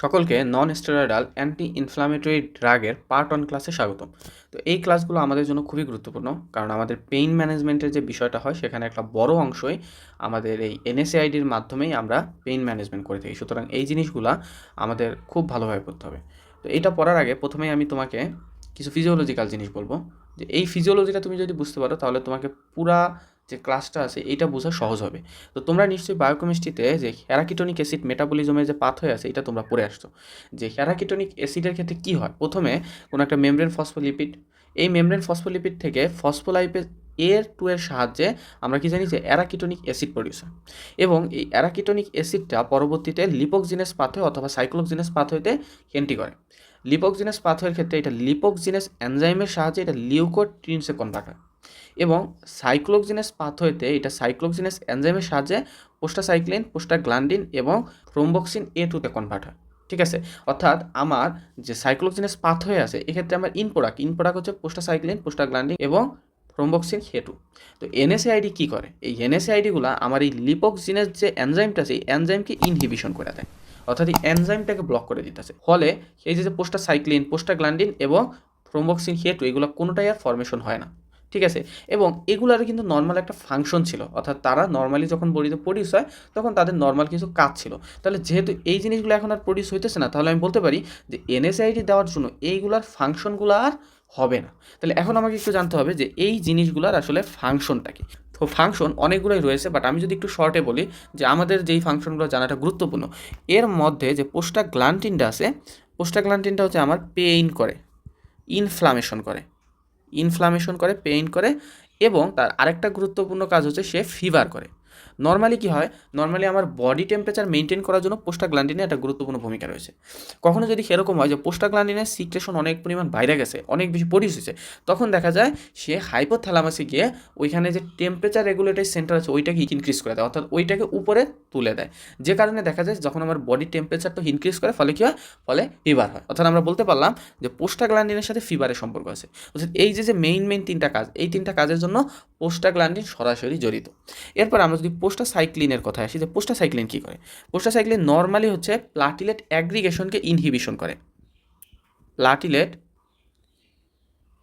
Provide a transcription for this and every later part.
সকলকে non steroidal anti inflammatory ড্রাগের part on ক্লাসে স্বাগতম। তো এই ক্লাসগুলো আমাদের জন্য খুবই গুরুত্বপূর্ণ, কারণ আমাদের পেইন ম্যানেজমেন্টের যে বিষয়টা হয়, সেখানে একটা বড় অংশই আমাদের এই এনএসএআইডির মাধ্যমেই আমরা পেইন ম্যানেজমেন্ট করে থাকি। সুতরাং এই জিনিসগুলো আমাদের খুব ভালোভাবে করতে হবে। তো এটা পড়ার আগে প্রথমেই আমি তোমাকে কিছু ফিজিওলজিক্যাল জিনিস বলব। যে এই ফিজিওলজিটা তুমি যদি বুঝতে পারো, তাহলে তোমাকে পুরা যে ক্লাসটা আছে এটা বোঝা সহজ হবে। তো তোমরা নিশ্চয়ই বায়োকেমিস্ট্রিতে যে হ্যারাকিটোনিক অ্যাসিড মেটাবলিজমের যে পাথ হয়ে আছে এটা তোমরা পড়ে আসছো। যে হ্যারাকিটোনিক অ্যাসিডের ক্ষেত্রে কী হয়? প্রথমে কোনো একটা মেমব্রেন ফসফোলিপিড এই মেমব্রেন ফসফোলিপিড থেকে ফসফোলাইপেজ এর টু এর সাহায্যে আমরা কি জানি যে অ্যারাকিটোনিক অ্যাসিড প্রডিউস হয় এবং এই অ্যারাকিটোনিক অ্যাসিডটা পরবর্তীতে লিপোকজিনেস পাথয় অথবা সাইক্লোকজিনেস পাথয়তে এন্ট্রি করে। লিপোকজিনেস পাথয়ের ক্ষেত্রে এটা লিপোকজিনেস এনজাইমের সাহায্যে এটা লিউকোট্রিনসে কনভার্ট হয়। এবং সাইক্লোকজিনেস পাথওয়েতে এটা সাইক্লোকজিনেস এনজাইমের সাহায্যে পোস্টাসাইক্লিন পোস্টাগ্ল্যান্ডিন এবং থ্রোম্বক্সিন এ টুতে কনভার্ট হয়। ঠিক আছে? অর্থাৎ আমার যে সাইক্লোকজিনেস পাথওয়ে আছে, এক্ষেত্রে আমার ইন প্রোডাক্ট ইন প্রোডাক্ট হচ্ছে পোস্টাসাইক্লিন পোস্টাগ্ল্যান্ডিন এবং থ্রোম্বক্সিন হেটু তো এনএসএআইডি কী করে? এই এনএসএআইডিগুলো আমার এই লিপোকজিনেস যে এনজাইমটা আছে, এই এনজাইমকে ইনহিবিশন করে দেয়। অর্থাৎ এই এনজাইমটাকে ব্লক করে দিতেছে। ফলে এই যে পোস্টাসাইক্লিন পোস্টাগ্ল্যান্ডিন এবং থ্রোম্বক্সিন হেটু এগুলো কোনোটাই আর ফর্মেশন হয় না। ঠিক আছে? এবং এগুলার কিন্তু নর্মাল একটা ফাংশন ছিল। অর্থাৎ তারা নর্মালি যখন বডিতে প্রডিউস হয়, তখন তাদের নর্মাল কিছু কাজ ছিল। তাহলে যেহেতু এই জিনিসগুলো এখন আর প্রডিউস হইতেছে না, তাহলে আমি বলতে পারি যে এনএসআইডি দেওয়ার জন্য এইগুলার ফাংশনগুলো আর হবে না। তাহলে এখন আমাকে একটু জানতে হবে যে এই জিনিসগুলোর আসলে ফাংশনটা কি? তো ফাংশন অনেকগুলোই রয়েছে বাট আমি যদি একটু শর্টে বলি যে আমাদের যেই ফাংশনগুলো জানাটা গুরুত্বপূর্ণ, এর মধ্যে যে পোস্টাগ্লান্টিনটা আছে পোস্টাগ্লান্টিনটা হচ্ছে আমার পেইন করে ইনফ্লামেশন করে। ইনফ্লামেশন করে পেইন করে এবং তার আরেকটা গুরুত্বপূর্ণ কাজ হচ্ছে সে ফিভার করে। নর্মালি কী হয়? নর্মালি আমার বডি টেম্পারেচার মেনটেন করার জন্য পোস্টাগ্ল্যান্ডিনের একটা গুরুত্বপূর্ণ ভূমিকা রয়েছে। কখনো যদি সেরকম হয় যে পোস্টাগ্ল্যান্ডিনের সিক্রেশন অনেক পরিমাণ বাইরে গেছে, অনেক বেশি প্রডিউস হয়েছে, তখন দেখা যায় সে হাইপোথ্যালামাসে গিয়ে ওইখানে যে টেম্পারেচার রেগুলেটরি সেন্টার আছে, ওইটাকে ইনক্রিজ করে দেয়, অর্থাৎ ওইটাকে উপরে তুলে দেয়। যে কারণে দেখা যায় যখন আমার বডি টেম্পারেচারটা ইনক্রিজ করে, ফলে কী হয়? ফলে ফিভার হয়। অর্থাৎ আমরা বলতে পারলাম যে পোস্টাগ্ল্যান্ডিনের সাথে ফিভারের সম্পর্ক আছে। অর্থাৎ এই যে যে মেইন মেইন তিনটা কাজ, এই তিনটা কাজের জন্য পোস্টাগ্ল্যান্ডিন সরাসরি জড়িত। এরপর আমরা যদি পোস্টাসাইক্লিনের কথা আসি যে পোস্টাসাইক্লিন কী করে? পোস্টাসাইক্লিন নর্মালি হচ্ছে প্লাটিলেট অ্যাগ্রিগেশনকে ইনহিবিশন করে। প্লাটিলেট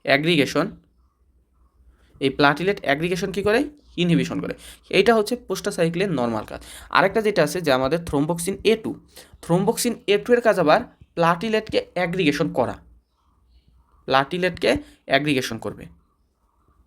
অ্যাগ্রিগেশন এই প্লাটিলেট অ্যাগ্রিগেশন কী করে? ইনহিবিশন করে। এইটা হচ্ছে পোস্টাসাইক্লিন নর্মাল কাজ। আরেকটা যেটা আছে যে আমাদের থ্রোম্বক্সিন এ টু থ্রোম্বক্সিন এ টু এর কাজ আবার প্লাটিলেটকে অ্যাগ্রিগেশন করা। প্লাটিলেটকে অ্যাগ্রিগেশন করবে।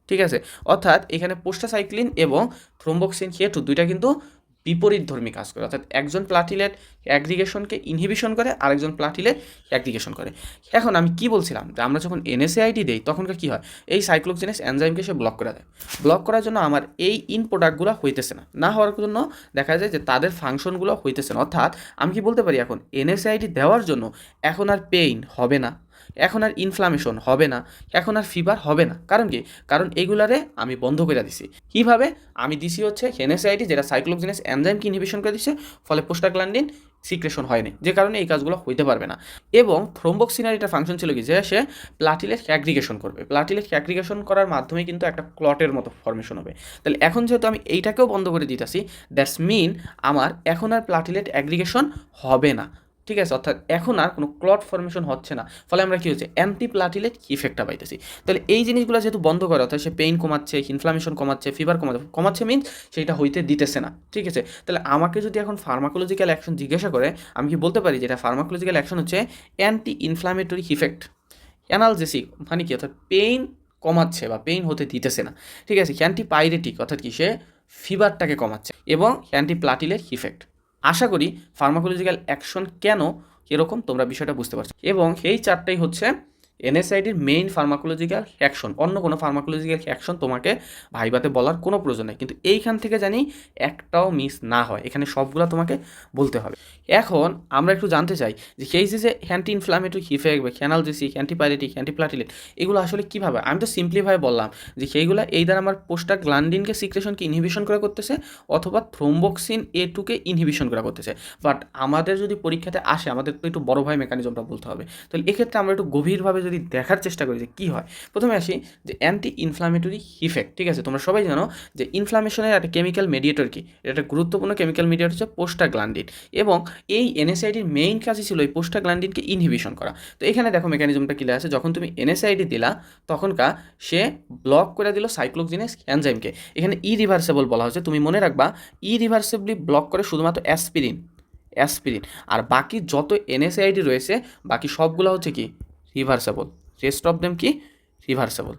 ঠিক আছে? অর্থাৎ এখানে পোস্টাসাইক্লিন এবং থ্রোম্বক্সিন হেটু দুইটা কিন্তু বিপরীত ধর্মী কাজ করে। অর্থাৎ একজন প্লাটিলেট অ্যাগ্রিগেশনকে ইনহিবিশন করে, আরেকজন প্লাটিলেট অ্যাগ্রিগেশন করে। এখন আমি কি বলছিলাম? যে আমরা যখন এনএসএআইডি দেই, তখনকার কী হয়? এই সাইক্লোকজেনেস এনজাইমকে সে ব্লক করে দেয়। ব্লক করার জন্য আমার এই ইন প্রোডাক্টগুলো হইতেছে না। না হওয়ার জন্য দেখা যায় যে তাদের ফাংশনগুলো হইতেছে না। অর্থাৎ আমি কি বলতে পারি এখন? এনএসআইডি দেওয়ার জন্য এখন আর পেইন হবে না। এখন আর ইনফ্লামেশন হবে না, এখন আর ফিভার হবে না। কারণ কি? কারণ এগুলারে আমি বন্ধ করে দিছি। কীভাবে? আমি দিছি হচ্ছে হেনেসাইটি যেটা সাইক্লোকজিনেস এনজাইমকে ইনহিবিশন করে দিছে? ফলে পোস্টাগ্ল্যান্ডিন সিক্রেশন হয়নি যে কারণে এই কাজগুলো হইতে পারবে না। এবং থ্রোম্বক্সিনার এটা ফাংশন ছিল কি? যে সে প্লাটিলেট অ্যাগ্রিগেশন করবে। প্লাটিলেট অ্যাগ্রিগেশন করার মাধ্যমে কিন্তু একটা ক্লটের মতো ফর্মেশন হবে। তাহলে এখন যেহেতু আমি এইটাকেও বন্ধ করে দিতেছি দ্যাটস মিন আমার এখন আর প্লাটিলেট অ্যাগ্রিগেশন হবে না। ঠিক আছে? অর্থাৎ এখন আর কোনো ক্লট ফর্মেশন হচ্ছে না। ফলে আমরা কী হচ্ছে অ্যান্টি প্লাটিলেট ইফেক্টটা পাইতেছি। তাহলে এই জিনিসগুলো যেহেতু বন্ধ করে, অর্থাৎ সে পেইন কমাচ্ছে ইনফ্লামেশন কমাচ্ছে ফিভার কমাচ্ছে কমাচ্ছে মিনস সেইটা হইতে দিতেছে না। ঠিক আছে? তাহলে আমাকে যদি এখন ফার্মাকোলজিক্যাল অ্যাকশন জিজ্ঞাসা করে, আমি কি বলতে পারি যেটা ফার্মাকোলজিক্যাল অ্যাকশন হচ্ছে অ্যান্টি ইনফ্লামেটরি ইফেক্ট অ্যানালজেসিক মানে কি? অর্থাৎ পেইন কমাচ্ছে বা পেইন হতে দিতেছে না। ঠিক আছে? অ্যান্টিপাইরেটিক অর্থাৎ কি? সে ফিভারটাকে কমাচ্ছে এবং অ্যান্টি প্লাটিলেট ইফেক্ট আশা করি ফার্মাকোলজিক্যাল অ্যাকশন কেন এরকম তোমরা বিষয়টা বুঝতে পারছ। এবং এই চারটাই হচ্ছে এনএসআইডির মেইন ফার্মাকোলজিক্যাল অ্যাকশন অন্য কোনো ফার্মাকোলজিক্যাল অ্যাকশন তোমাকে ভাইবাতে বলার কোনো প্রয়োজন নেই। কিন্তু এইখান থেকে জানি একটাও মিস না হয়। এখানে সবগুলো তোমাকে বলতে হবে। এখন আমরা একটু জানতে চাই যে সেই যে অ্যান্টি ইনফ্লামেটরি ইফেক্ট বা অ্যানালজেসিক অ্যান্টিপাইরেটিক অ্যান্টিপ্লাটিলেট এগুলো আসলে কীভাবে? আমি তো সিম্পলিভাবে বললাম যে সেইগুলো এই দ্বারা আমার পোস্টার গ্লান্ডিনকে সিক্রেশনকে ইনহিবিশন করে করতেছে অথবা থ্রোম্বক্সিন এ টুকে ইনহিবিশন করা করতেছে। বাট আমাদের যদি পরীক্ষাতে আসে, আমাদের তো একটু বড় ভাই মেকানিজমটা বলতে হবে। তাহলে এক্ষেত্রে আমরা একটু গভীরভাবে যদি দেখার চেষ্টা করি যে কী হয়, প্রথমে আসি যে অ্যান্টি ইনফ্লামেটরি ইফেক্ট ঠিক আছে? তোমরা সবাই জানো যে ইনফ্লামেশনের একটা কেমিক্যাল মেডিয়েটর কি? এটা একটা গুরুত্বপূর্ণ কেমিক্যাল মেডিয়েটর হচ্ছে পোস্টাগ্ল্যান্ডিন এবং এই এনএসআইডির মেইন কাজই ছিল এই পোস্টাগ্ল্যান্ডিনকে ইনহিবিশন করা। তো এখানে দেখো মেকানিজমটা ক্লিয়ার আছে, যখন তুমি এনএসআইডি দিলা তখনকার সে ব্লক করে দিল সাইক্লোক্সিনেস এনজাইমকে এখানে ইরিভার্সেবল বলা হচ্ছে তুমি মনে রাখবা ইরিভার্সেবলি ব্লক করে শুধুমাত্র অ্যাসপিরিন অ্যাসপিরিন আর বাকি যত এনএসআইডি রয়েছে, বাকি সবগুলো হচ্ছে কি? রিভার্সেবল রেস্ট অফ দেম কি? রিভার্সেবল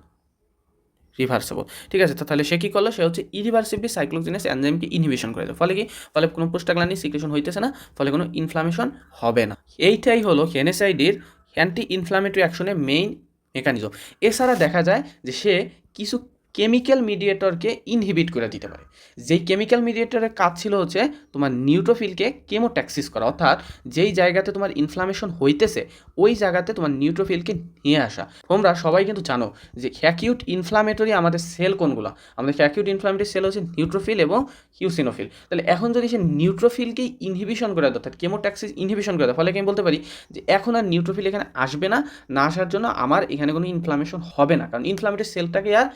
রিভার্সেবল ঠিক আছে তাহলে সে কী করল? সে হচ্ছে ইরিভার্সিবলি সাইক্লোজিনাস এনজাইমকে ইনহিবিশন করে দেয় ফলে কি? ফলে কোনো পোস্টাগ্লানি সিক্রেশন হইতেছে না, ফলে কোনো ইনফ্লামেশন হবে না। এইটাই হলো হেনেসাইডির অ্যান্টি ইনফ্লামেটরি অ্যাকশনের মেইন মেকানিজম এছাড়া দেখা যায় যে সে কিছু কেমিক্যাল মিডিয়েটরকে ইনহিবিট করে দিতে পারে। যেই কেমিক্যাল মিডিয়েটরের কাজ ছিল হচ্ছে তোমার নিউট্রোফিলকে কেমোট্যাক্সিস করা। অর্থাৎ যেই জায়গাতে তোমার ইনফ্লামেশন হইতেছে, ওই জায়গাতে তোমার নিউট্রোফিলকে নিয়ে আসা। তোমরা সবাই কিন্তু জানো যে অ্যাকিউট ইনফ্লামেটরি আমাদের সেল কোনগুলো? আমাদের অ্যাকিউট ইনফ্লামেটরি সেল হচ্ছে নিউট্রোফিল এবং হিউসিনোফিল তাহলে এখন যদি সে নিউট্রোফিলকেই ইনহিবিশন করে দেয়, অর্থাৎ কেমোট্যাক্সিস ইনহিবিশন করে দেয়, ফলে আমি বলতে পারি যে এখন আর নিউট্রোফিল এখানে আসবে না না আসার জন্য আমার এখানে কোনো ইনফ্লামেশন হবে না। কারণ ইনফ্লামেটরি সেলটাকে আর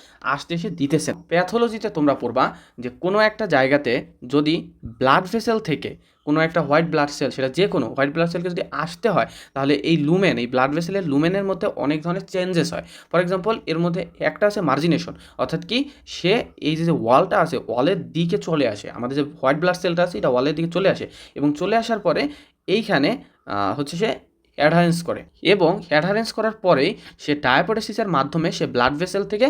আসতে এসে দিতেছে প্যাথোলজিতে তোমরা পড়বা যে কোনো একটা জায়গাতে যদি ব্লাড ভেসেল থেকে কোনো একটা হোয়াইট ব্লাড সেল সেটা যে কোনো হোয়াইট ব্লাড সেলকে যদি আসতে হয়, তাহলে এই লুমেন এই ব্লাড ভেসেলের লুমেনের মধ্যে অনেক ধরনের চেঞ্জেস হয়। ফর এক্সাম্পল এর মধ্যে একটা আছে মার্জিনেশন অর্থাৎ কি সে এই যে ওয়ালটা আছে, ওয়ালের দিকে চলে আসে, আমাদের যে হোয়াইট ব্লাড সেলটা আছে, এটা ওয়ালের দিকে চলে আসে এবং চলে আসার পরে এইখানে হচ্ছে সে অ্যাডহারেন্স করে এবং অ্যাডহারেন্স করার পরেই সে ডায়াপোটেসিসের মাধ্যমে সে ব্লাড ভেসেল থেকে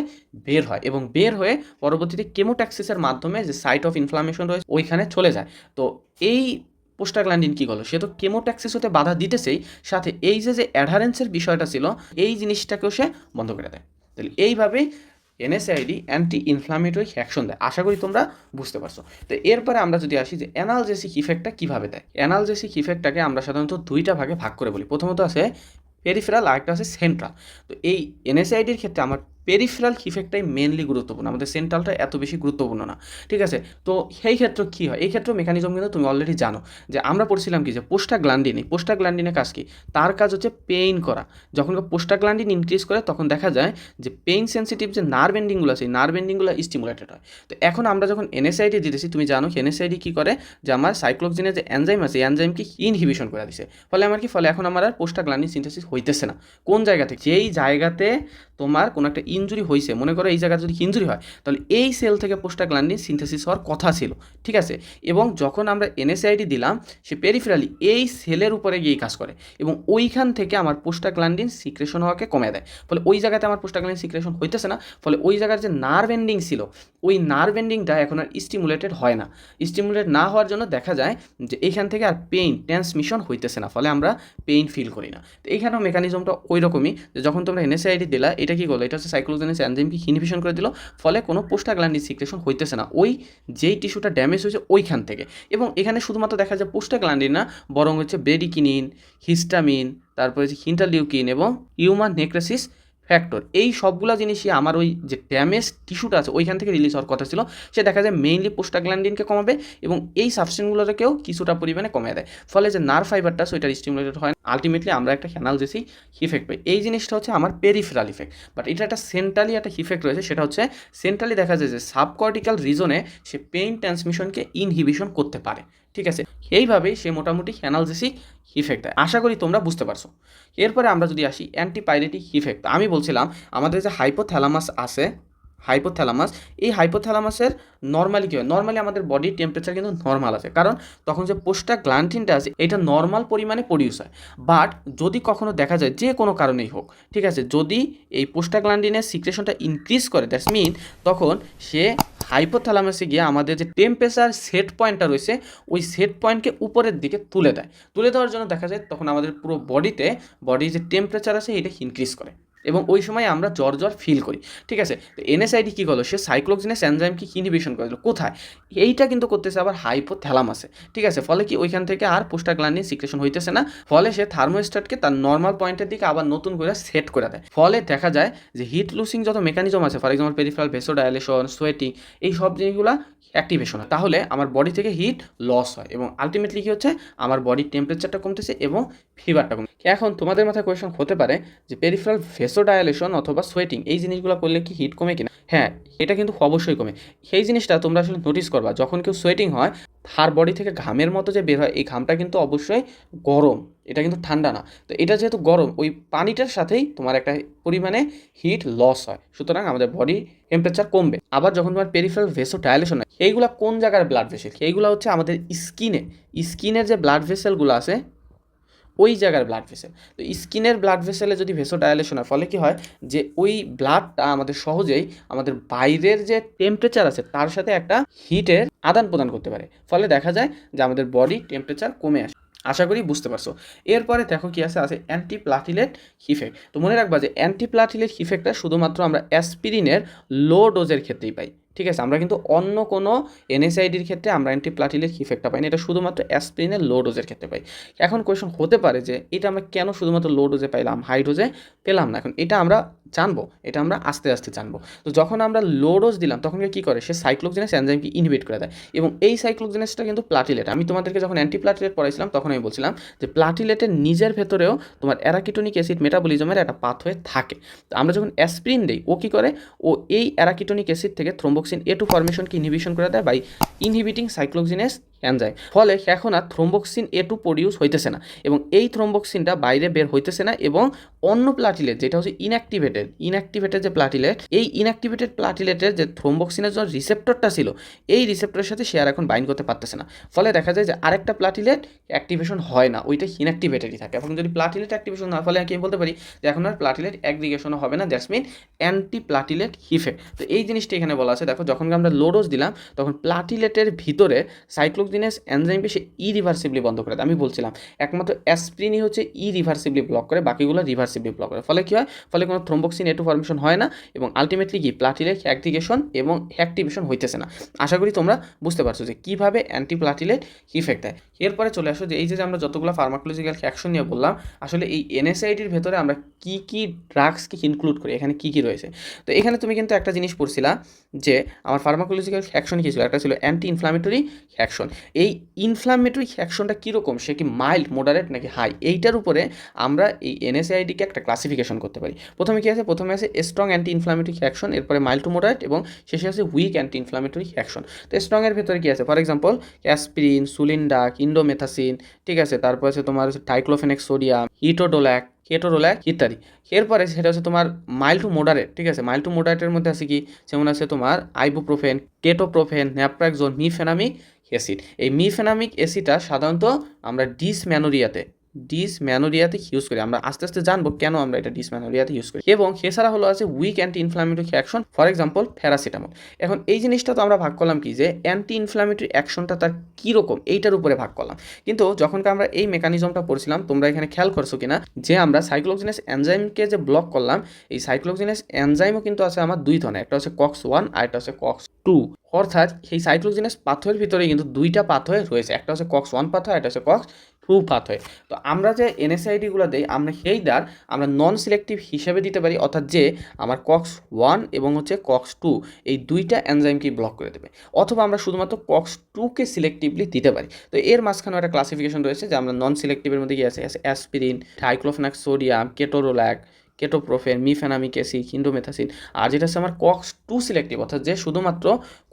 বের হয় এবং বের হয়ে পরবর্তীতে কেমোট্যাক্সিসের মাধ্যমে যে সাইট অফ ইনফ্লামেশন রয়েছে, ওইখানে চলে যায়। তো এই পোস্টাগ্ল্যান্ডিন কী করল? সে তো কেমোট্যাক্সিস হতে বাধা দিতেছেই, সাথে এই যে যে অ্যাডহারেন্সের বিষয়টা ছিল, এই জিনিসটাকেও সে বন্ধ করে দেয়। তাহলে এইভাবেই এনএসআইডি অ্যান্টি ইনফ্লামেটরি অ্যাকশন দেয়। আশা করি তোমরা বুঝতে পারছ। তো এরপরে আমরা যদি আসি যে অ্যানালজেসিক ইফেক্টটা কীভাবে দেয়। অ্যানালজেসিক ইফেক্টটাকে আমরা সাধারণত দুইটা ভাগে ভাগ করে বলি। প্রথমত আছে পেরিফেরাল আরেকটা আছে সেন্ট্রাল তো এই এনএসআইডির ক্ষেত্রে আমার পেরিফেরাল ইফেক্টটাই মেনলি গুরুত্বপূর্ণ। আমাদের সেন্ট্রালটা এত বেশি গুরুত্বপূর্ণ না। ঠিক আছে? তো সেই ক্ষেত্রে কী হয়? এই ক্ষেত্রে মেকানিজম কিন্তু তুমি অলরেডি জানো যে আমরা পড়ছিলাম কি যে পোস্টাগ্ল্যান্ডিন এই পোস্টাগ্ল্যান্ডিনের কাজ কি? তার কাজ হচ্ছে পেইন করা। যখন পোস্টাগ্ল্যান্ডিন ইনক্রিজ করে, তখন দেখা যায় যে পেইন সেন্সিটিভ যে নার্ভ এন্ডিংগুলো আছে নার্ভ এন্ডিংগুলো স্টিমুলেটেড হয়। তো এখন আমরা যখন এনএসআইডি দিতেছি, তুমি জানো এনএসআইডি কী করে? যে আমার সাইক্লোক্সিনের যে এনজাইম আছে এনজাইমকে ইনহিবিশন করে দিছে। ফলে আমার কি? ফলে এখন আমার আর পোস্টাগ্ল্যান্ডিন সিনথেসিস হইতেছে না। কোন জায়গা থেকে? যেই জায়গাতে তোমার কোনো একটা ইঞ্জুরি হয়েছে মনে করো এই জায়গায় যদি ইঞ্জুরি হয়, তাহলে এই সেল থেকে পোস্টাগ্ল্যান্ডিন সিনথেসিস হওয়ার কথা ছিল, ঠিক আছে? এবং যখন আমরা এনএসআইডি দিলাম, সে পেরিফেরালি এই সেলের উপরে গিয়ে কাজ করে এবং ওইখান থেকে আমার পোস্টাগ্ল্যান্ডিন সিক্রেশন হওয়াকে কমে দেয়। ফলে ওই জায়গাতে আমার পোস্টাগ্ল্যান্ডিন সিক্রেশন হইতেছে না, ফলে ওই জায়গার যে নার্ভ এন্ডিং ছিল, ওই নার্ভ এন্ডিংটা এখন আর স্টিমুলেটেড হয় না। স্টিমুলেট না হওয়ার জন্য দেখা যায় যে এইখান থেকে আর পেইন ট্রান্সমিশন হইতেছে না, ফলে আমরা পেইন ফিল করি না। তো এইখানেও মেকানিজমটা ওই রকমই যে যখন তোমরা এনএসআইডি দিলা, এটা কি করল? এটা হচ্ছে সাইক্লোজেনেস এনজাইমকে ইনহিবিশন করে দিল? ফলে কোনো পোস্টাগ্ল্যান্ডিন সিক্রেশন হইতেছে না। ওই যেই টিস্যুটা ড্যামেজ হয়েছে ওইখান থেকে। এবং এখানে শুধুমাত্র দেখা যায় পোস্টাগ্ল্যান্ডিন না, বরং হচ্ছে বেডিকিনিন, হিস্টামিন, তারপরে হচ্ছে হিন্টালিউকিন এবং ইউমান নেক্রেসিস ফ্যাক্টর এই সবগুলো জিনিসই আমার ওই যে ড্যামেজ টিস্যুটা আছে, ওইখান থেকে রিলিজ হওয়ার কথা ছিল। সে দেখা যায় মেইনলি পোস্টাগ্ল্যান্ডিনকে কমাবে এবং এই সাবস্টেন্সগুলোকেও কিছুটা পরিমাণে কমে দেয়। ফলে যে নার্ভ ফাইবারটা সেটা স্টিমুলেটেড হয় আলটিমেটলি আমরা একটা অ্যানালজেসি ইফেক্ট পাই। এই জিনিসটা হচ্ছে আমার পেরিফেরাল ইফেক্ট বাট এটা একটা সেন্ট্রালি একটা ইফেক্ট রয়েছে, সেটা হচ্ছে সেন্ট্রালি দেখা যায় যে সাবকর্টিক্যাল রিজনে সে পেইন ট্রান্সমিশনকে ইনহিবিশন করতে পারে। ঠিক আছে? এইভাবেই সে মোটামুটি অ্যানালজেসিক ইফেক্ট দেয়। আশা করি তোমরা বুঝতে পারছ। এরপরে আমরা যদি আসি অ্যান্টিপাইরেটিক ইফেক্ট আমি বলছিলাম, আমাদের যে হাইপোথ্যালামাস আছে হাইপোথ্যালামাস এই হাইপোথ্যালামাসের নর্মালি কী হয়? নর্মালি আমাদের বডির টেম্পারেচার কিন্তু নর্মাল আছে। কারণ তখন যে পোস্টা গ্লান্টিনটা আছে, এটা নর্মাল পরিমাণে প্রডিউস হয়। বাট যদি কখনো দেখা যায়, যে কোনো কারণেই হোক, ঠিক আছে? যদি এই পোস্টা গ্লান্টিনের সিক্রেশনটা ইনক্রিজ করে দ্যাটস মিন তখন সে হাইপোথ্যালামাসে গিয়ে আমাদের যে টেম্পারেচার সেট পয়েন্টটা রয়েছে, ওই সেট পয়েন্টকে উপরের দিকে তুলে দেয়। তুলে দেওয়ার জন্য দেখা যায় তখন আমাদের পুরো বডিতে বডির যে টেম্পারেচার আছে, এটা ইনক্রিজ করে। এবং ওই সময় আমরা জ্বর জ্বর ফিল করি, ঠিক আছে? তো এনএসআইডি কী করল? সে সাইক্লোক্সিনেস এনজাইমকে ইনহিবিশন করে দিল কোথায়? এইটা কিন্তু করতেছে আবার হাইপোথ্যালামাসে ঠিক আছে? ফলে কি ওইখান থেকে আর পোস্টাগ্ল্যান্ডিন সিক্রেশন হইতেছে না, ফলে সে থার্মোস্ট্যাটকে তার নর্মাল পয়েন্টের দিকে আবার নতুন করে সেট করে দেয়। ফলে দেখা যায় যে হিট লুসিং যত মেকানিজম আছে for example peripheral vasodilation sweating এই সব জিনিসগুলো অ্যাক্টিভেশন হয়। তাহলে আমার বডি থেকে হিট লস হয় এবং আলটিমেটলি কী হচ্ছে? আমার বডির টেম্পারেচারটা কমতেছে এবং ফিভারটা কমে এখন তোমাদের মাথায় কোয়েশন হতে পারে যে পেরিফেরাল ভেসোডায়ালেশন অথবা সোয়েটিং এই জিনিসগুলো করলে কি হিট কমে কিনা? হ্যাঁ এটা কিন্তু অবশ্যই কমে। সেই জিনিসটা তোমরা আসলে নোটিস করবা, যখন কেউ সোয়েটিং হয়, তার বডি থেকে ঘামের মতো যে বের হয়, এই ঘামটা কিন্তু অবশ্যই গরম, এটা কিন্তু ঠান্ডা না। তো এটা যেহেতু গরম, ওই পানিটার সাথেই তোমার একটা পরিমাণে হিট লস হয়। সুতরাং আমাদের বডি টেম্পারেচার কমবে। আবার যখন তোমার পেরিফেরাল ভেসো ডায়ালেশন হয়, এইগুলো কোন জায়গার ব্লাড ভেসেল এইগুলো হচ্ছে আমাদের স্কিনে স্কিনের যে ব্লাড ভেসেলগুলো আছে ওই জায়গার ব্লাড ভেসেল তো স্কিনের ব্লাড ভেসেলে যদি ভেসো ডায়ালেশন হয়, ফলে কি হয় যে ওই ব্লাডটা আমাদের সহজেই আমাদের বাইরের যে টেম্পারেচার আছে, তার সাথে একটা হিটের আদান প্রদান করতে পারে। ফলে দেখা যায় যে আমাদের বডি টেম্পারেচার কমে আসে। আশা করি বুঝতে পারছ। এরপরে দেখো কি আছে আছে অ্যান্টিপ্লাটিলেট ইফেক্ট তো মনে রাখবা যে অ্যান্টিপ্লাটিলেট ইফেক্টটা শুধুমাত্র আমরা অ্যাসপিরিনের লো ডোজের ক্ষেত্রেই পাই। ঠিক আছে? আমরা কিন্তু অন্য কোনো এনএসআইডির ক্ষেত্রে আমরা অ্যান্টিপ্লাটিলের ইফেক্টটা পাই না এটা শুধুমাত্র অ্যাসপিরিনের লো ডোজের ক্ষেত্রে পাই। এখন কোয়েশন হতে পারে যে, এটা আমরা কেন শুধুমাত্র লো ডোজে পাইলাম হাই ডোজে পেলাম না এখন? এটা আমরা জানব, এটা আমরা আস্তে আস্তে জানব। তো যখন আমরা লো ডোজ দিলাম, তখন কী করে? সে সাইক্লোজেনাস এনজাইমকে ইনহিবিট করে দেয়। এবং এই সাইক্লোজেনাসটা কিন্তু প্লাটিলেট আমি তোমাদেরকে যখন অ্যান্টিপ্লাটিলেট পড়াইছিলাম, তখন আমি বলছিলাম যে প্লাটিলেটের নিজের ভেতরেও তোমার অ্যারাকিটোনিক অ্যাসিড মেটাবলিজমের একটা পাথওয়ে থাকে। তো আমরা যখন অ্যাসপ্রিন দিই, ও কী করে? ও এই অ্যারাকিটোনিক অ্যাসিড থেকে থ্রোম্বোক্সিন এ টু ফর্মেশনকে ইনহিবিশন করে দেয় বাই ইনহিবিটিং সাইক্লোজিনেস এনজাইম ফলে এখন আর থ্রোম্বক্সিন এ টু প্রডিউস হইতেছে না এবং এই থ্রোম্বক্সিনটা বাইরে বের হইতেছে না এবং অন্য প্লাটিলেট যেটা হচ্ছে ইনঅ্যাক্টিভেটেড ইনঅ্যাক্টিভেটেড যে প্লাটিলেট এই ইনঅ্যাক্টিভেটেড প্লাটিলেটের যে থ্রোম্বক্সিনের জন্য রিসেপ্টরটা ছিল, এই রিসেপ্টরের সাথে সে আর এখন বাইন্ড করতে পারতেছে না। ফলে দেখা যায় যে আরেকটা প্লাটিলেট অ্যাক্টিভেশন হয় না, ওইটা ইনঅ্যাক্টিভেটেডই থাকে। এখন যদি প্লাটিলেট অ্যাক্টিভেশন না ফলে আমি বলতে পারি যে এখন আর প্লাটিলেট অ্যাগ্রিগেশনও হবে না that's mean anti platelet effect তো এই জিনিসটি এখানে বলা আছে। দেখো, যখন আমরা লোডোজ দিলাম, তখন প্লাটিলেটের ভিতরে সাইক্লোজিনেস এনজাইমকে সে ইরিভার্সিবলি বন্ধ করে দেয়। আমি বলছিলাম, একমাত্র অ্যাসপ্রিনই হচ্ছে ইরিভার্সিবলি ব্লক করে, বাকিগুলো রিভার্সিবলি ব্লক করে। ফলে কী হয়? ফলে কোনো থ্রোম্বোক্সিন এটু ফর্মেশন হয় না এবং আলটিমেটলি কি? প্লাটিলেট অ্যাক্টিভেশন এবং অ্যাক্টিভেশন হইতেছে না। আশা করি তোমরা বুঝতে পারছ যে কীভাবে অ্যান্টি প্লাটিলেট ইফেক্ট দেয়। এরপরে চলে আসো যে এই যে আমরা যতগুলো ফার্মাকোলজিক্যাল অ্যাকশন নিয়ে বললাম, আসলে এই এনএসআইডির ভেতরে আমরা কী কী ড্রাগসকে ইনক্লুড করি? এখানে কী কী রয়েছে? তো এখানে তুমি কিন্তু একটা জিনিস পড়ছিলা যে আমার ফার্মাকোলজিক্যাল অ্যাকশন কী ছিল? একটা ছিল অ্যান্টি ইনফ্লামেটরি অ্যাকশন এই ইনফ্লামেটরি অ্যাকশনটা কীরকম? সে কি মাইল্ড মোডারেট নাকি হাই এইটার উপরে আমরা এই এনএসআইডিকে একটা ক্লাসিফিকেশন করতে পারি। প্রথমে কী আছে? প্রথমে আছে স্ট্রং অ্যান্টি ইনফ্লামেটরি অ্যাকশন এরপরে মাইল্ড টু মডারেট এবং শেষে আছে উইক অ্যান্টি ইনফ্লামেটরি অ্যাকশন তো স্ট্রংয়ের ভেতরে কী আছে? For example aspirin sulindac indomethacin ঠিক আছে? তারপর আছে তোমার টাইক্লোফেনেক সোডিয়াম ইটোডোল্যাক কেটোরোল্যাক ইত্যাদি। এরপরে সেটা হচ্ছে তোমার মাইল টু মোডারেট ঠিক আছে? মাইল টু মোডারেটের মধ্যে আছে কি? যেমন আছে তোমার ibuprofen ketoprofen naproxen mefenamic acid. এই মিফেনামিক অ্যাসিডটা সাধারণত আমরা ডিসম্যানোরিয়াতে ডিসম্যানোরিয়াতে ইউজ করি। আমরা আস্তে আস্তে জানব কেন আমরা এটা ডিসম্যানোরিয়াতে ইউজ করি। এবং এছাড়া হলো আছে weak anti inflammatory action for example paracetamol এখন এই জিনিসটা তো আমরা ভাগ করলাম কি যে অ্যান্টি ইনফ্লামেটরি অ্যাকশনটা তার কীরকম, এইটার উপরে ভাগ করলাম। কিন্তু যখনকে আমরা এই মেকানিজমটা পড়ছিলাম, তোমরা এখানে খেয়াল করছ কিনা যে, আমরা সাইক্লোজিনাস এনজাইমকে যে ব্লক করলাম, এই সাইক্লোজিনাস এনজাইমও কিন্তু আছে আমার দুই ধরনের। একটা হচ্ছে কক্স ওয়ান আর একটা হচ্ছে কক্স টু অর্থাৎ সেই সাইক্লোজিনাস পাথরের ভিতরে কিন্তু দুইটা পাথর রয়েছে। একটা হচ্ছে কক্স ওয়ান পাথর একটা হচ্ছে কক্স টু হয়। তো আমরা যে এনএসআইডিগুলো দেই, আমরা সেই দ্বার আমরা নন সিলেক্টিভ হিসেবে দিতে পারি, অর্থাৎ যে আমার কক্স ওয়ান এবং হচ্ছে কক্স টু এই দুইটা এনজাইমকে ব্লক করে দেবে। অথবা আমরা শুধুমাত্র কক্স টুকে সিলেক্টিভলি দিতে পারি। তো এর মাঝখানে একটা ক্লাসিফিকেশন রয়েছে যে আমরা নন সিলেক্টিভের মধ্যে কি আছে? Aspirin diclofenac sodium ketorolac ketoprofen mefenamic acid indomethacin আর যেটা হচ্ছে আমার কক্স টু সিলেক্টিভ অর্থাৎ যে শুধুমাত্র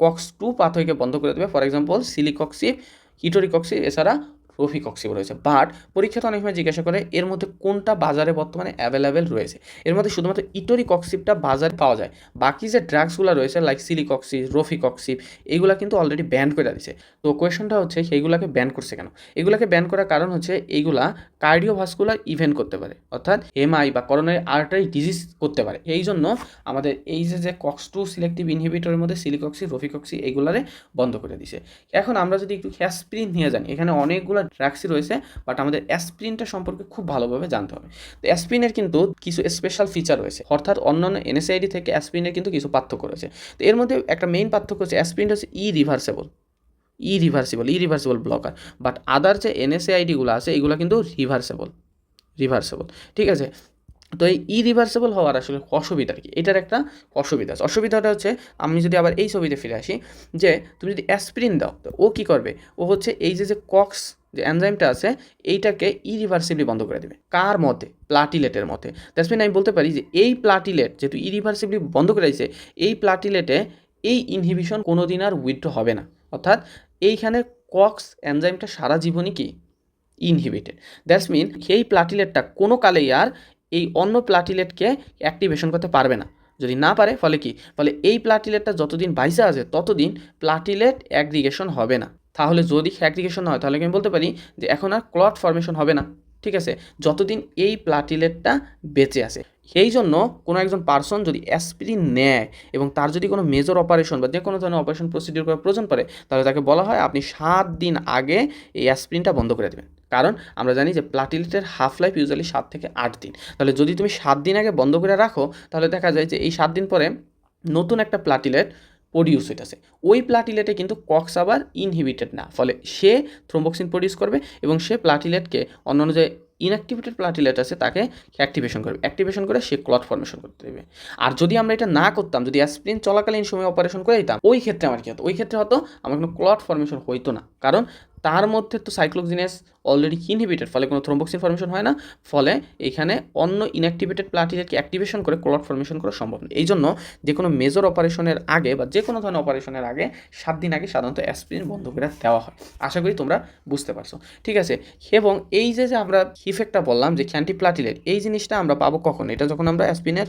কক্স টু পাথওয়েকে বন্ধ করে দেবে। ফর এক্সাম্পল সিলিকক্সিপ হিটোরিকক্সিপ এছাড়া রফিকক্সিব রয়েছে বাট পরীক্ষাতে অনেক সময় জিজ্ঞাসা করে, এর মধ্যে কোনটা বাজারে বর্তমানে অ্যাভেলেবেল রয়েছে? এর মধ্যে শুধুমাত্র ইটোরিকক্সিপটা বাজারে পাওয়া যায়। বাকি যে ড্রাগসগুলো রয়েছে লাইক সিলিকক্সিপ রফিকক্সিপ এইগুলো কিন্তু অলরেডি ব্যান করে দিয়েছে তো কোয়েশনটা হচ্ছে, সেইগুলোকে ব্যান করছে কেন? এগুলোকে ব্যান করার কারণ হচ্ছে, এইগুলা কার্ডিওভাস্কুলার ইভেন্ট করতে পারে, অর্থাৎ এমআই বা করোনারি আর্টারি ডিজিজ করতে পারে। এই জন্য আমাদের এই যে যে কক্স টু সিলেক্টিভ ইনহিবিটরের মধ্যে সিলিকক্সি রফিকক্সি এইগুলারে বন্ধ করে দিছে। এখন আমরা যদি একটু অ্যাসপ্রিন নিয়ে জানি, এখানে অনেকগুলো ড্রাগসই রয়েছে বাট আমাদের অ্যাসপ্রিনটা সম্পর্কে খুব ভালোভাবে জানতে হবে। তো অ্যাসপ্রিনের কিন্তু কিছু স্পেশাল ফিচার রয়েছে, অর্থাৎ অন্যান্য এনএসআইডি থেকে অ্যাসপ্রিনের কিন্তু কিছু পার্থক্য রয়েছে। তো এর মধ্যে একটা মেইন পার্থক্য হচ্ছে অ্যাসপ্রিনটা হচ্ছে irreversible irreversible irreversible blocker but other যে এনএসএআইডিগুলো আছে, এগুলো কিন্তু রিভার্সেবল রিভার্সেবল ঠিক আছে? তো এই ইরিভার্সেবল হওয়ার আসলে অসুবিধা কি? এটার একটা অসুবিধা আছে। অসুবিধাটা হচ্ছে, আমি যদি আবার এই ছবিতে ফিরে আসি, যে তুমি যদি অ্যাসপ্রিন দাও, তো ও কী করবে? ও হচ্ছে এই যে যে কক্স যে এনজাইমটা আছে, এইটাকে ইরিভার্সিবলি বন্ধ করে দেবে। কার মতে? প্লাটিলেটের মতে। দ্যাটস মিন আমি বলতে পারি যে, এই প্লাটিলেট যেহেতু ইরিভার্সিবলি বন্ধ করে দিয়েছে, এই প্লাটিলেটে এই ইনহিবিশন কোনো দিন আর উইথড্র হবে না। অর্থাৎ এইখানে কক্স এনজাইমটা সারা জীবনই কি? ইনহিবিটেড। দ্যাটস মিন সেই প্লাটিলেটটা কোনো কালেই আর এই অন্য প্লাটিলেটকে অ্যাক্টিভেশন করতে পারবে না। যদি না পারে, ফলে কি? ফলে এই প্লাটিলেটটা যতদিন বাইসে আছে, ততদিন প্লাটিলেট অ্যাগ্রিগেশন হবে না। তাহলে যদি অ্যাগ্রিগেশন হয়, তাহলে আমি বলতে পারি যে এখন আর ক্লট ফর্মেশন হবে না। ঠিক আছে? যতদিন এই প্লাটিলেটটা বেঁচে আছে। সেই জন্য কোনো একজন পার্সন যদি অ্যাসপিরিন নেয় এবং তার যদি কোনো মেজর অপারেশন বা যে কোনো ধরনের অপারেশন প্রসিডিউর করার প্রয়োজন পড়ে, তাহলে তাকে বলা হয় আপনি সাত দিন আগে এই অ্যাসপিরিনটা বন্ধ করে দেবেন। কারণ আমরা জানি যে প্লাটিলেটের হাফ লাইফ ইউজুয়ালি সাত থেকে আট দিন। তাহলে যদি তুমি সাত দিন আগে বন্ধ করে রাখো, তাহলে দেখা যায় যে এই সাত দিন পরে নতুন একটা প্লাটিলেট প্রডিউস হইতেছে ওই প্লাটিলেটে কিন্তু কক্স আবার ইনহিবিটেড না, ফলে সে থ্রোমবক্সিন প্রডিউস করবে এবং সে প্লাটিলেটকে অন্যান্য যে ইনঅ্যাক্টিভেটেড প্লাটিলেট আছে তাকে অ্যাক্টিভেশন করবে। অ্যাক্টিভেশন করে সে ক্লট ফর্মেশন করতে দেবে। আর যদি আমরা এটা না করতাম, যদি অ্যাসপ্রিন চলাকালীন সময় অপারেশন করে দিতাম, ওই ক্ষেত্রে আমার কী হতো? ওই ক্ষেত্রে হতো আমার কোনো ক্লট ফর্মেশন হইতো না। কারণ তার মধ্যে তো সাইক্লোজিনেস অলরেডি ইনহিবিটেড ফলে কোনো থ্রোম্বোক্সিন ফর্মেশন হয় না, ফলে এখানে অন্য ইনঅ্যাক্টিভেটেড প্লাটিলেটকে অ্যাক্টিভেশন করে ক্লট ফর্মেশন করা সম্ভব না এই জন্য যে কোনো মেজর অপারেশনের আগে বা যে কোনো ধরনের অপারেশনের আগে সাত দিন আগে সাধারণত অ্যাসপ্রিন বন্ধ করে দেওয়া হয়। আশা করি তোমরা বুঝতে পারছ। ঠিক আছে, এবং এই যে যে আমরা ইফেক্টটা বললাম যে খ্যান্টি প্লাটিলেট এই জিনিসটা আমরা পাবো কখন? এটা যখন আমরা অ্যাসপিনের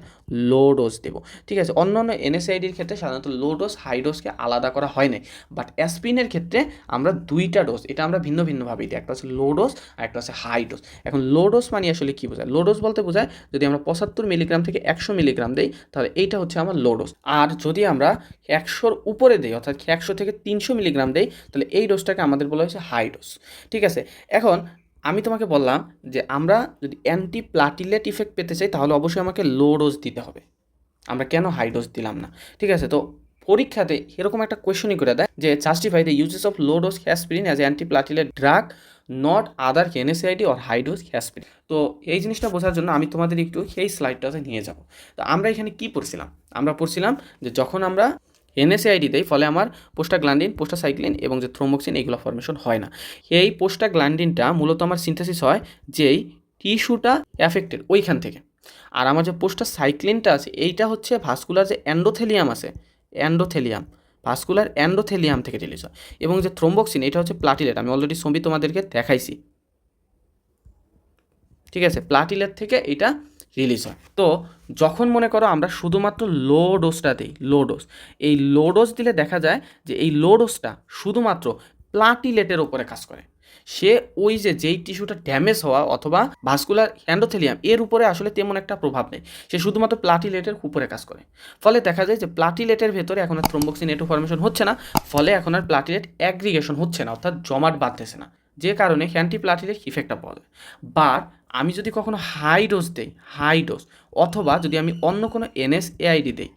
লো ডোজ দেবো। ঠিক আছে অন্য অন্য এনএসআইডির ক্ষেত্রে সাধারণত লো ডোজ হাই ডোজকে আলাদা করা হয় না বাট অ্যাসপিনের ক্ষেত্রে আমরা দুইটা ডোজ এটা আমরা ভিন্ন ভিন্নভাবেই দিই। একটা হচ্ছে লো ডোজ আর একটা হচ্ছে হাই ডোজ এখন লো ডোজ মানে আসলে কী বোঝায়? লো ডোজ বলতে বোঝায় যদি আমরা পঁচাত্তর মিলিগ্রাম থেকে একশো মিলিগ্রাম দিই, তাহলে এইটা হচ্ছে আমার লো ডোজ আর যদি আমরা একশোর উপরে দিই, অর্থাৎ একশো থেকে তিনশো মিলিগ্রাম দিই, তাহলে এই ডোজটাকে আমাদের বলা হয়েছে হাই ডোজ ঠিক আছে? এখন আমি তোমাকে বললাম যে আমরা যদি অ্যান্টি প্লাটিলেট ইফেক্ট পেতে চাই, তাহলে অবশ্যই আমাকে লো ডোজ দিতে হবে। আমরা কেন হাই ডোজ দিলাম না? ঠিক আছে? তো পরীক্ষাতে এরকম একটা কোয়েশনই করে দেয় যে justify the uses of low dose aspirin as anti platelet drug not other NSAID or high dose aspirin তো এই জিনিসটা বোঝার জন্য আমি তোমাদের একটু সেই স্লাইডটাতে নিয়ে যাব। তো আমরা এখানে কি পড়ছিলাম? আমরা পড়ছিলাম যে, যখন আমরা এনএসএআইডি দেয় ফলে আমার পোস্টাগ্ল্যান্ডিন, পোস্টাসাইক্লিন এবং যে থ্রোমোক্সিন এইগুলো ফর্মেশন হয় না। এই পোস্টাগ্ল্যান্ডিনটা মূলত আমার সিনথেসিস হয় যেই টিস্যুটা অ্যাফেক্টেড ওইখান থেকে। আর আমার যে পোস্টাসাইক্লিনটা আছে, এইটা হচ্ছে ভাস্কুলার যে অ্যান্ডোথেলিয়াম আছে অ্যান্ডোথেলিয়াম, ভাস্কুলার অ্যান্ডোথেলিয়াম থেকে রিলিজ হয়। এবং যে থ্রোম্বোক্সিন, এটা হচ্ছে প্লাটিলেট। আমি অলরেডি ছবি তোমাদেরকে দেখাইছি। ঠিক আছে? প্লাটিলেট থেকে এটা রিলিজ হয়। তো যখন মনে করো আমরা শুধুমাত্র লো ডোজটা দিই লো ডোজ এই লো ডোজ দিলে দেখা যায় যে এই লো ডোজটা শুধুমাত্র প্লাটিলেটের ওপরে কাজ করে। সে ওই যে যেই টিস্যুটা ড্যামেজ হওয়া অথবা ভাস্কুলার হ্যান্ডোথেলিয়াম এর উপরে আসলে তেমন একটা প্রভাব নেই। সে শুধুমাত্র প্লাটিলেটের উপরে কাজ করে। ফলে দেখা যায় যে প্লাটিলেটের ভেতরে এখন আর থ্রোম্বোক্সিন এটু ফর্মেশন হচ্ছে না, ফলে এখন আর প্লাটিলেট অ্যাগ্রিগেশন হচ্ছে না, অর্থাৎ জমাট বাঁধতেছে না। যে কারণে হ্যান্টি প্লাটিলেট ইফেক্টটা পাওয়া যায়। বাট আমি যদি কখনো হাই ডোজ দেই হাই ডোজ অথবা যদি আমি অন্য কোনো এনএস এআইডি দেই,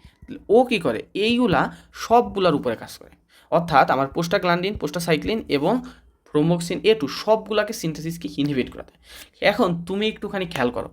ও কী করে? এইগুলা সবগুলার উপরে কাজ করে। অর্থাৎ আমার পোস্টাগ্ল্যান্ডিন, পোস্টাসাইক্লিন এবং প্রোমোক্সিন এ টু সবগুলোকে সিনথেসিসকে ইনহিবিট করা দেয় এখন তুমি একটুখানি খেয়াল করো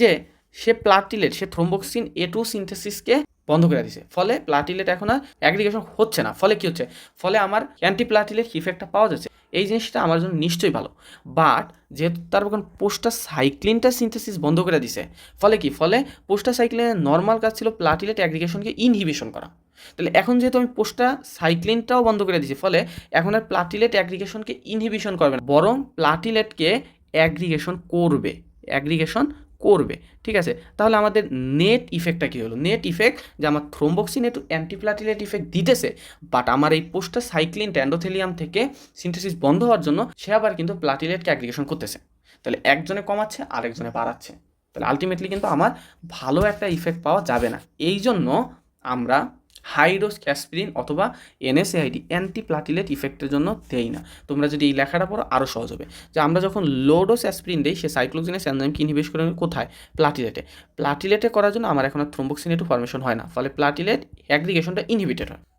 যে সে প্লাটিলেট সে থ্রোম্বোক্সিন এ টু সিনথেসিসকে বন্ধ করে দিছে। ফলে প্লাটিলেট এখন আর অ্যাগ্রিগেশন হচ্ছে না। ফলে কী হচ্ছে? ফলে আমার অ্যান্টি প্লাটিলেট ইফেক্টটা পাওয়া যাচ্ছে। এই জিনিসটা আমার জন্য নিশ্চয়ই ভালো। বাট যেহেতু তার এখন পোস্টার সাইক্লিনটা সিনথেসিস বন্ধ করে দিছে, ফলে কি? ফলে পোস্টার সাইক্লিনের নর্মাল কাজ ছিল প্লাটিলেট অ্যাগ্রিগেশনকে ইনহিবিশন করা। তাহলে এখন যেহেতু আমি পোস্টা সাইক্লিনটাও বন্ধ করে দিয়েছি ফলে এখন আর প্লাটিলেট অ্যাগ্রিগেশনকে ইনহিবিশন করবে না, বরং প্লাটিলেটকে অ্যাগ্রিগেশন করবে। অ্যাগ্রিগেশন করবে, ঠিক আছে? তাহলে আমাদের নেট ইফেক্টটা কী হলো? নেট ইফেক্ট যে আমার থ্রোমবক্সিন একটু অ্যান্টিপ্লাটিলেট ইফেক্ট দিতেছে বাট আমার এই পোস্টার সাইক্লিন ট্যান্ডোথেলিয়াম থেকে সিনথেসিস বন্ধ হওয়ার জন্য সে আবার কিন্তু প্লাটিলেটকে অ্যাগ্রিগেশন করতেছে। তাহলে একজনে কমাচ্ছে, আরেকজনে বাড়াচ্ছে। তাহলে আলটিমেটলি কিন্তু আমার ভালো একটা ইফেক্ট পাওয়া যাবে না। এই জন্য আমরা হাইডোজ ক্যাসপিরিন অথবা এনএসএআইডি অ্যান্টি প্লাটিলেট ইফেক্টের জন্য দেয় না। তোমরা যদি এই লেখাটা পড়ো আরও সহজ হবে। যে আমরা যখন লোডোস অ্যাসপিরিন দিই, সে সাইক্লোজিনাস স্যানজাম ইনভেস্ট করে কোথায়? প্লাটিলেটে প্লাটিলেটে করার জন্য আমার এখন আর থ্রোম্বোক্সিনেটু ফর্মেশন হয় না। ফলে প্লাটিলেট অ্যাগ্রিগেশনটা ইনহিবিটেড হয়।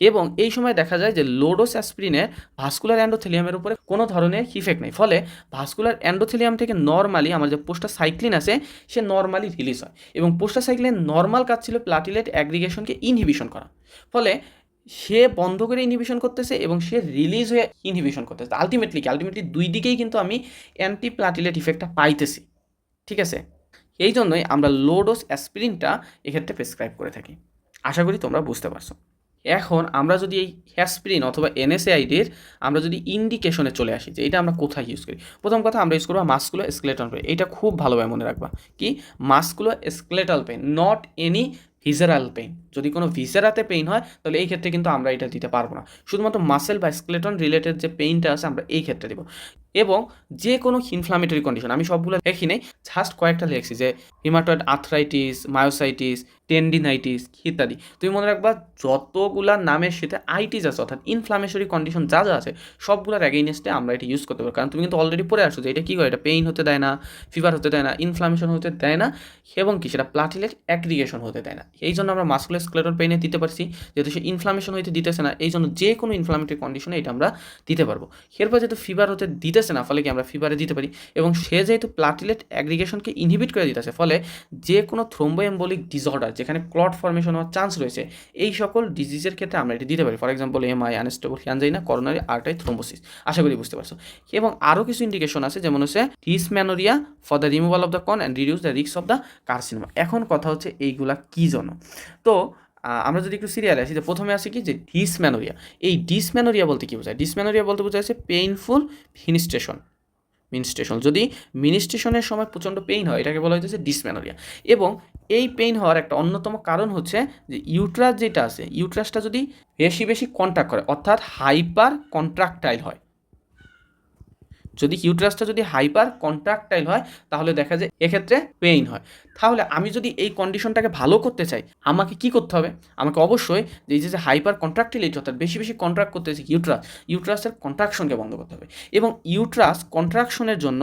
এবং এই সময় দেখা যায় যে লোডোস অ্যাসপ্রিনের ভাস্কুলার অ্যান্ডোথেলিয়ামের উপরে কোনো ধরনের ইফেক্ট নেই। ফলে ভাস্কুলার অ্যান্ডোথেলিয়াম থেকে নর্মালি আমার যে পোস্টার সাইক্লিন আছে, সে নর্মালি রিলিজ হয় এবং পোস্টার সাইক্লিনের নর্মাল কাজ ছিল প্লাটিলেট অ্যাগ্রিগেশনকে ইনহিবিশন করা। ফলে সে বন্ধ করে ইনহিবিশন করতেছে এবং সে রিলিজ হয়ে ইনহিবিশন করতেছে। আলটিমেটলি কি? আলটিমেটলি দুই দিকেই কিন্তু আমি অ্যান্টি প্লাটিলেট ইফেক্টটা পাইতেছি। ঠিক আছে? এই জন্যই আমরা লোডোস অ্যাসপিরিনটা এক্ষেত্রে প্রেসক্রাইব করে থাকি। আশা করি তোমরা বুঝতে পারছ। এখন আমরা যদি এই অ্যাসপিরিন অথবা এনএসএআইডির আমরা যদি ইন্ডিকেশনে চলে আসি যে এটা আমরা কোথায় ইউজ করি, প্রথম কথা আমরা ইউজ করব মাস্কুলো স্কেলেটল পেন এটা খুব ভালোভাবে মনে রাখবা। কি? Musculoskeletal pain not any visceral pain যদি কোনো ভিজারাতে পেইন হয়, তাহলে এই ক্ষেত্রে কিন্তু আমরা এটা দিতে পারব না। শুধুমাত্র মাসেল বা স্কেলেটন রিলেটেড যে পেইনটা আছে, আমরা এই ক্ষেত্রে দেবো। এবং যে কোনো ইনফ্লামেটরি কন্ডিশন আমি সবগুলো দেখি নেই জাস্ট কয়েকটা লিখছি যে হিমাটয়েড আর্থরাইটিস মায়োসাইটিস টেন্ডিনাইটিস ইত্যাদি। তুমি মনে রাখবা, যতগুলা নামের সাথে আইটিস আছে, অর্থাৎ ইনফ্লামেশরি কন্ডিশন যা যা আছে, সবগুলোর অ্যাগেইনস্টে আমরা এটা ইউজ করতে পারব। কারণ তুমি কিন্তু অলরেডি পড়ে আসছো যে এটা কী করে? এটা পেইন হতে দেয় না ফিভার হতে দেয় না ইনফ্লামেশন হতে দেয় না, এবং কি সেটা প্লাটিলেট অ্যাগ্রিগেশন হতে দেয় না। এই জন্য আমরা মাস্কুলার স্ক্লেরল পেইনে দিতে পারছি, যেহেতু সে ইনফ্লামেশন হইতে দিতেছে না, এই জন্য যে কোনো ইনফ্লামেটরি কন্ডিশনে এটা আমরা দিতে পারব। এরপর যেহেতু ফিভার হতে দিতেছে না, ফলে কি আমরা ফিভারে দিতে পারি, এবং সে যেহেতু প্লাটিলেট অ্যাগ্রিগেশনকে ইনহিবিট করে দিতেছে, ফলে যে কোনো থ্রোম্বোএম্বলিক ডিসঅর্ডার যেখানে ক্লট ফর্মেশন হওয়ার চান্স রয়েছে। এই সকল ডিজিজের ক্ষেত্রে আমরা এটি দিতে পারি। For example M MI unstable না করোনারি আর্টাই থ্রোম্বোসিস আশা করি বুঝতে পারছ। এবং আরও কিছু ইন্ডিকেশন আছে, যেমন হচ্ছে dysmenorrhoea for the removal of the con and reduce the রিক্স অফ দ্য কার্সিনোমা এখন কথা হচ্ছে এইগুলা কী জন্য? তো আমরা যদি একটু সিরিয়ালে আসি যে প্রথমে আসি কি যে ডিসম্যানোরিয়া এই ডিসম্যানোরিয়া বলতে কী বোঝায়? ডিসম্যানোরিয়া বলতে বোঝা যাচ্ছে পেইনফুল ফিনিস্ট্রেশন মিনস্ট্রেশন যদি মিনিস্ট্রেশনের সময় প্রচণ্ড পেইন হয়, এটাকে বলা হচ্ছে ডিসম্যানোরিয়া এবং এই পেইন হওয়ার একটা অন্যতম কারণ হচ্ছে যে ইউট্রাস যেটা আছে ইউট্রাসটা যদি বেশি বেশি কন্ট্রাক্ট করে, অর্থাৎ হাইপার কন্ট্রাক্টাইল হয় যদি ইউট্রাসটা যদি হাইপার কন্ট্রাক্টাইল হয়, তাহলে দেখা যায় এক্ষেত্রে পেইন হয়। তাহলে আমি যদি এই কন্ডিশনটাকে ভালো করতে চাই, আমাকে কি করতে হবে? আমাকে অবশ্যই যে এই যে হাইপার কন্ট্রাক্টিলিটি অর্থাৎ বেশি বেশি কন্ট্রাক্ট করতে চাই ইউট্রাস ইউট্রাসের কন্ট্রাকশনকে বন্ধ করতে হবে। এবং ইউট্রাস কন্ট্রাকশনের জন্য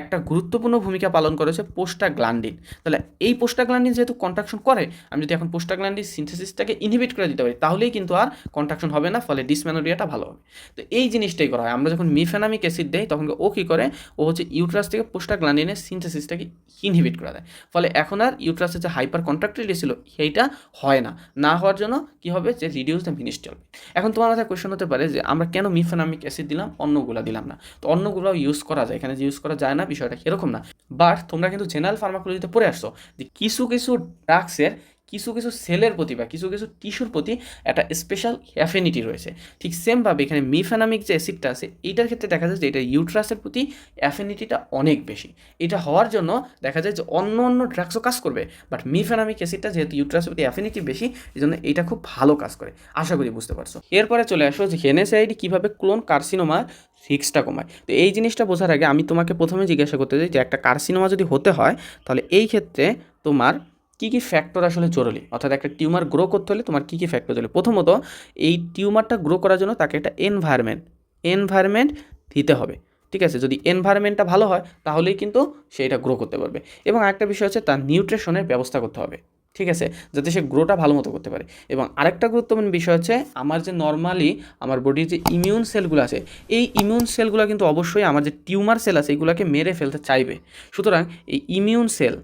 একটা গুরুত্বপূর্ণ ভূমিকা পালন করেছে পোস্টাগ্ল্যান্ডিন তাহলে এই পোস্টাগ্ল্যান্ডিন যেহেতু কন্ট্রাকশন করে, আমি যদি এখন পোস্টাগ্ল্যান্ডিন সিনথেসিসটাকে ইনহিবিট করে দিতে পারি, তাহলেই কিন্তু আর কন্ট্রাকশন হবে না, ফলে ডিসম্যানোরিয়াটা ভালো হবে। তো এই জিনিসটাই করা হয়। আমরা যখন মিফেনামিক অ্যাসিড দেই, তখন ও কী করে? ও হচ্ছে ইউট্রাস থেকে পোস্টাগ্ল্যান্ডিনের সিনথেসিসটাকে ইনহিবিট করে দেয়। ফলে এখন আর ইউট্রাসের যে হাইপার কন্ট্রাক্টিলিটি ছিল, সেইটা হয় না। না হওয়ার জন্য কী হবে? যে রিডিউস দ্য মিনিস্ট্রাল এখন তোমার মাথায় কোয়েশ্চেন হতে পারে যে, আমরা কেন মিফেনামিক অ্যাসিড দিলাম অন্যগুলো দিলাম না? তো অন্যগুলো ইউজ করা যায়। এখানে যে ইউজ করা যায় না, বিষয়টা এরকম না। বাট তোমরা কিন্তু জেনারেল ফার্মাকোলজিতে পড়ে আসছো যে কিছু কিছু ড্রাগসের কিছু কিছু সেলের প্রতি বা কিছু কিছু টিস্যুর প্রতি একটা স্পেশাল অ্যাফিনিটি রয়েছে। ঠিক সেমভাবে এখানে মিফেনামিক যে অ্যাসিডটা আছে, এইটার ক্ষেত্রে দেখা যায় যে এটা ইউট্রাসের প্রতি অ্যাফিনিটিটা অনেক বেশি। এটা হওয়ার জন্য দেখা যায় যে অন্য অন্য ড্রাগসও কাজ করবে বাট মিফেনামিক অ্যাসিডটা যেহেতু ইউট্রাসের প্রতি অ্যাফিনিটি বেশি এই জন্য এটা খুব ভালো কাজ করে। আশা করি বুঝতে পারছ। এরপরে চলে আসো যে এনএসআইডি কীভাবে ক্লোন কার্সিনোমার রিক্সটা কমায়। তো এই জিনিসটা বোঝার আগে আমি তোমাকে প্রথমে জিজ্ঞাসা করতে চাই যে একটা কার্সিনোমা যদি হতে হয়, তাহলে এই ক্ষেত্রে তোমার কী কী ফ্যাক্টর আসলে জরুরি? অর্থাৎ একটা টিউমার গ্রো করতে হলে তোমার কী কী ফ্যাক্টর জরুরি? প্রথমত, এই টিউমারটা গ্রো করার জন্য তাকে একটা এনভায়রনমেন্ট এনভায়রনমেন্ট দিতে হবে। ঠিক আছে? যদি এনভায়রনমেন্টটা ভালো হয়, তাহলেই কিন্তু সে এটা গ্রো করতে পারবে। এবং আরেকটা বিষয় হচ্ছে তার নিউট্রিশনের ব্যবস্থা করতে হবে। ঠিক আছে? যাতে সে গ্রোটা ভালো মতো করতে পারে। এবং আরেকটা গুরুত্বপূর্ণ বিষয় হচ্ছে, আমার যে নর্মালি আমার বডির যে ইমিউন সেলগুলো আছে, এই ইমিউন সেলগুলো কিন্তু অবশ্যই আমার যে টিউমার সেল আছে এইগুলোকে মেরে ফেলতে চাইবে। সুতরাং এই ইমিউন সেল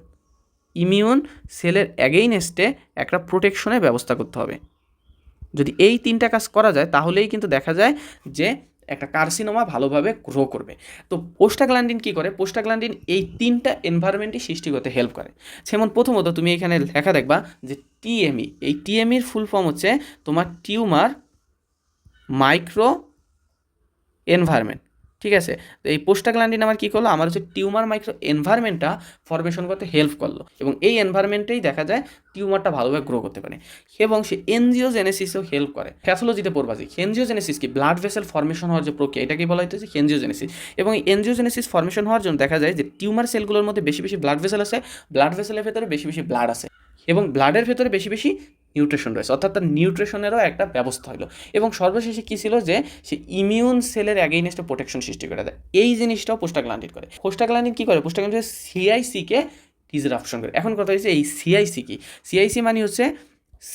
ইমিউন সেলের অ্যাগেইনস্টে একটা প্রোটেকশনের ব্যবস্থা করতে হবে। যদি এই তিনটা কাজ করা যায়, তাহলেই কিন্তু দেখা যায় যে একটা কার্সিনোমা ভালোভাবে গ্রো করবে। তো পোস্টাগ্ল্যান্ডিন কী করে? পোস্টাগ্ল্যান্ডিন এই তিনটা এনভায়রনমেন্টই সৃষ্টি করতে হেল্প করে। যেমন প্রথমত তুমি এখানে লেখা দেখবা যে টিএমই এই টিএমইর ফুল ফর্ম হচ্ছে তোমার টিউমার মাইক্রো এনভায়রনমেন্ট ঠিক আছে? তো এই পোস্টাগ্ল্যান্ডিন আমার কী করল? আমার হচ্ছে টিউমার মাইক্রো এনভায়রনমেন্টটা ফরমেশন করতে হেল্প করল। এবং এই এনভায়রনমেন্টেই দেখা যায় টিউমারটা ভালোভাবে গ্রো করতে পারে। এবং সে এনজিওজেনেসিসও হেল্প করে। প্যাথোলজিতে পড়বা যে এনজিওজেনেসিস কি? ব্লাড ভেসেল ফর্মেশন হওয়ার যে প্রক্রিয়া এটাকে বলা হইতেছে এনজিওজেনেসিস এবং এই এনজিও জেনেসিস ফর্মেশন হওয়ার জন্য দেখা যায় যে টিউমার সেলগুলোর মধ্যে বেশি বেশি ব্লাড ভেসেল আছে ব্লাড ভেসেলের ভেতরে বেশি বেশি ব্লাড আছে। এবং ব্লাডের ভেতরে বেশি বেশি নিউট্রিশন রয়েছে, অর্থাৎ তার নিউট্রিশনেরও একটা ব্যবস্থা হলো এবং সর্বশেষে কী ছিল যে, সে ইমিউন সেলের অ্যাগেইনস্টে প্রোটেকশন সৃষ্টি করে দেয়। এই জিনিসটাও পোস্টাগ্ল্যান্ডিন করে। পোস্টাগ্ল্যান্ডিন কী করে? পোস্টাগ্ল্যান্ডিন সিআইসিকে ডিসরাপশন করে। এখন কথা হচ্ছে এই সিআইসি কি? সিআইসি মানে হচ্ছে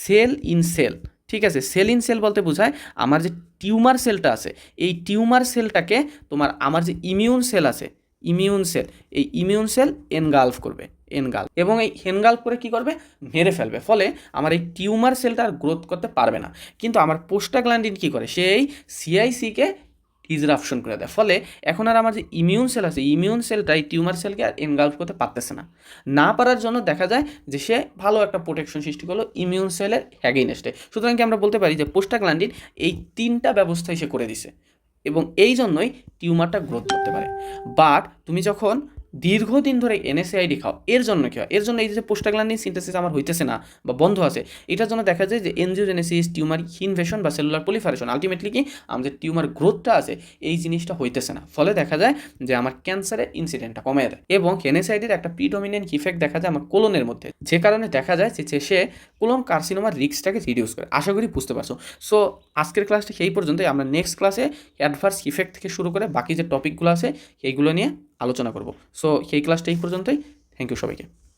সেল ইন সেল ঠিক আছে? সেল ইন সেল বলতে বোঝায় আমার যে টিউমার সেলটা আছে, এই টিউমার সেলটাকে তোমার, আমার যে ইমিউন সেল আছে ইমিউন সেল এই ইমিউন সেল এনগালফ করবে। এনগাল। এবং এই হেনগাল করে কি করবে? মেরে ফেলবে। ফলে আমার এই টিউমার সেলটা আর গ্রোথ করতে পারবে না। কিন্তু আমার পোস্টাগ্ল্যান্ডিন কী করে? সেই সিআইসিকে ইজরাপশন করে দেয়। ফলে এখন আর আমার যে ইমিউন সেল আছে ইমিউন সেলটা এই টিউমার সেলকে আর এনগালভ করতে পারতেছে না। না পারার জন্য দেখা যায় যে সে ভালো একটা প্রোটেকশন সৃষ্টি করল ইমিউন সেলের অ্যাগেইনস্টে সুতরাং কি আমরা বলতে পারি যে পোস্টাগ্ল্যান্ডিন এই তিনটা ব্যবস্থাই সে করে দিছে। এবং এই জন্যই টিউমারটা গ্রোথ করতে পারে। বাট তুমি যখন দীর্ঘদিন ধরে এনএসএআইডি খাও, এর জন্য কী হয়? এর জন্য এই যে পোস্টাগ্ল্যান্ডিন সিনথেসিস আমার হইতেছে না বা বন্ধ আছে, এটার জন্য দেখা যায় যে এনজিওজেনেসিস, টিউমার ইনভেশন বা সেলুলার পলিফারেশন আলটিমেটলি কি আমাদের টিউমার গ্রোথটা আছে, এই জিনিসটা হইতেছে না। ফলে দেখা যায় যে আমার ক্যান্সারের ইনসিডেন্টটা কমে যায় এবং এনএসআইডির একটা প্রিডোমিনেন্ট ইফেক্ট দেখা যায় আমার কোলনের মধ্যে। যে কারণে দেখা যায় যে সে কোলন কার্সিনোমার রিস্কটাকে রিডিউস করে। আশা করি বুঝতে পারছ। সো আজকের ক্লাসটা সেই পর্যন্তই। আমরা নেক্সট ক্লাসে অ্যাডভার্স ইফেক্ট থেকে শুরু করে বাকি যে টপিকগুলো আছে, সেইগুলো নিয়ে আলোচনা করব। সো সেই ক্লাসটা এই পর্যন্তই। থ্যাংক ইউ সবাইকে।